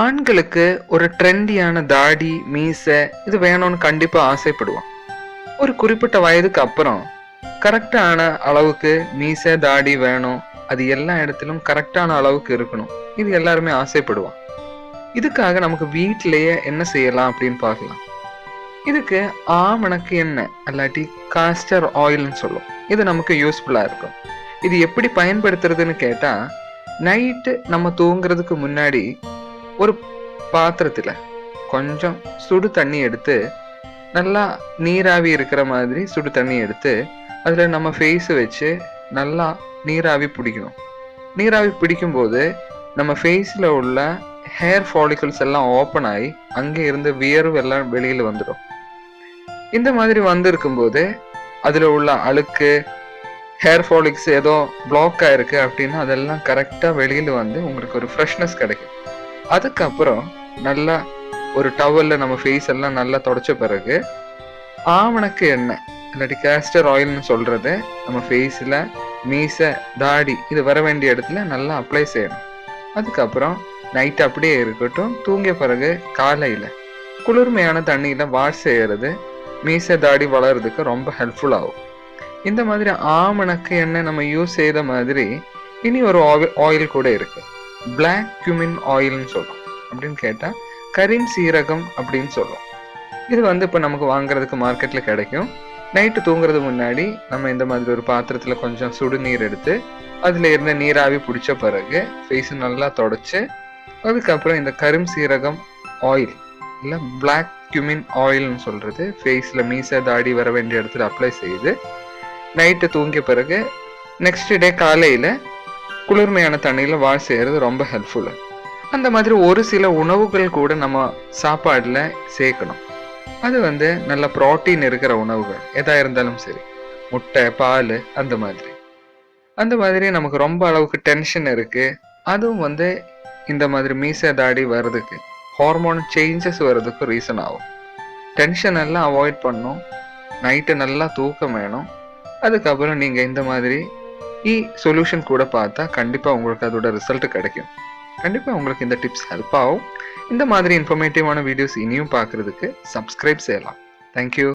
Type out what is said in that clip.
ஆண்களுக்கு ஒரு ட்ரெண்டியான தாடி மீசை இது வேணும்னு கண்டிப்பாக ஆசைப்படுவோம். ஒரு குறிப்பிட்ட வயதுக்கு அப்புறம் கரெக்டான அளவுக்கு மீசை தாடி வேணும். அது எல்லா இடத்திலும் கரெக்டான அளவுக்கு இருக்கணும். இது எல்லாருமே ஆசைப்படுவோம். இதுக்காக நமக்கு வீட்டிலேயே என்ன செய்யலாம் அப்படின்னு பார்க்கலாம். இதுக்கு ஆமணக்கு எண்ணெய் அல்லாட்டி காஸ்டர் ஆயில்னு சொல்லும் இது நமக்கு யூஸ்ஃபுல்லாக இருக்கும். இது எப்படி பயன்படுத்துறதுன்னு கேட்டால் நைட்டு நம்ம தூங்குறதுக்கு முன்னாடி ஒரு பாத்திரத்தில் கொஞ்சம் சுடு தண்ணி எடுத்து நல்லா நீராவி இருக்கிற மாதிரி சுடு தண்ணி எடுத்து அதில் நம்ம ஃபேஸ் வச்சு நல்லா நீராவி பிடிக்கணும். நீராவி பிடிக்கும்போது நம்ம ஃபேஸில் உள்ள ஹேர் ஃபாலிகல்ஸ் எல்லாம் ஓப்பன் ஆகி அங்கே இருந்து வியர்வு எல்லாம் வெளியில் வந்துடும். இந்த மாதிரி வந்திருக்கும்போது அதில் உள்ள அழுக்கு ஹேர் ஃபாலிக்ஸ் ஏதோ பிளாக் ஆயிருக்கு அப்படின்னா அதெல்லாம் கரெக்டாக வெளியில் வந்து உங்களுக்கு ஒரு ஃப்ரெஷ்னஸ் கிடைக்கும். அதுக்கப்புறம் நல்லா ஒரு டவல்ல நம்ம ஃபேஸ் எல்லாம் நல்லா தொடச்ச பிறகு ஆவணக்கு எண்ணெய் இல்லாட்டி கேஸ்டர் ஆயில்னு சொல்றது நம்ம ஃபேஸில் மீசை தாடி இது வர வேண்டிய இடத்துல நல்லா அப்ளை செய்யணும். அதுக்கப்புறம் நைட் அப்படியே இருக்கட்டும் தூங்கிய பிறகு காலையில் குளிர்மையான தண்ணியில் வாஷ் செய்யறது மீசை தாடி வளர்றதுக்கு ரொம்ப ஹெல்ப்ஃபுல் ஆகும். இந்த மாதிரி ஆமணக்கு எண்ணெய் நம்ம யூஸ் செய்த மாதிரி இனி ஒரு ஆயில் கூட இருக்குது பிளாக் கியூமின் ஆயில்னு சொல்றோம். அப்படின்னு கேட்டா கரிம் சீரகம் அப்படின்னு சொல்றோம். இது வந்து இப்போ நமக்கு வாங்குறதுக்கு மார்க்கெட்ல கிடைக்கும். நைட்டு தூங்குறது முன்னாடி நம்ம இந்த மாதிரி ஒரு பாத்திரத்துல கொஞ்சம் சுடுநீர் எடுத்து அதுல இருந்த நீராவி பிடிச்ச பிறகு ஃபேஸை நல்லா தொடச்சு அதுக்கப்புறம் இந்த கரும் சீரகம் ஆயில் இல்லை பிளாக் கியூமின் ஆயில்னு சொல்கிறது ஃபேஸில் மீசை தாடி வர வேண்டிய இடத்துல அப்ளை செய்து நைட்டு தூங்கிய பிறகு நெக்ஸ்ட் டே காலையில் குளிர்மையான தண்ணியில் வாஷ் செய்கிறது ரொம்ப ஹெல்ப்ஃபுல்லு அந்த மாதிரி ஒரு சில உணவுகள் கூட நம்ம சாப்பாடில் சேர்க்கணும். அது வந்து நல்ல ப்ரோட்டீன் இருக்கிற உணவுகள் எதா இருந்தாலும் சரி. முட்டை பால் அந்த மாதிரி. அந்த மாதிரி நமக்கு ரொம்ப அளவுக்கு டென்ஷன் இருக்குது அதுவும் வந்து இந்த மாதிரி மீசை தாடி வர்றதுக்கு ஹார்மோன் சேஞ்சஸ் வர்றதுக்கு ரீசன் ஆகும். டென்ஷன் எல்லாம் அவாய்ட் பண்ணும். நைட்டு நல்லா தூக்கம் வேணும். அதுக்கப்புறம் நீங்கள் இந்த மாதிரி சொல்யூஷன் கூட பார்த்தா கண்டிப்பாக உங்களுக்கு அதோட ரிசல்ட் கிடைக்கும் கண்டிப்பாக உங்களுக்கு இந்த டிப்ஸ் ஹெல்ப் ஆகும் இந்த மாதிரி இன்ஃபர்மேட்டிவான வீடியோஸ் இனியும் பார்க்குறதுக்கு சப்ஸ்கிரைப் செய்யலாம் தேங்க்யூ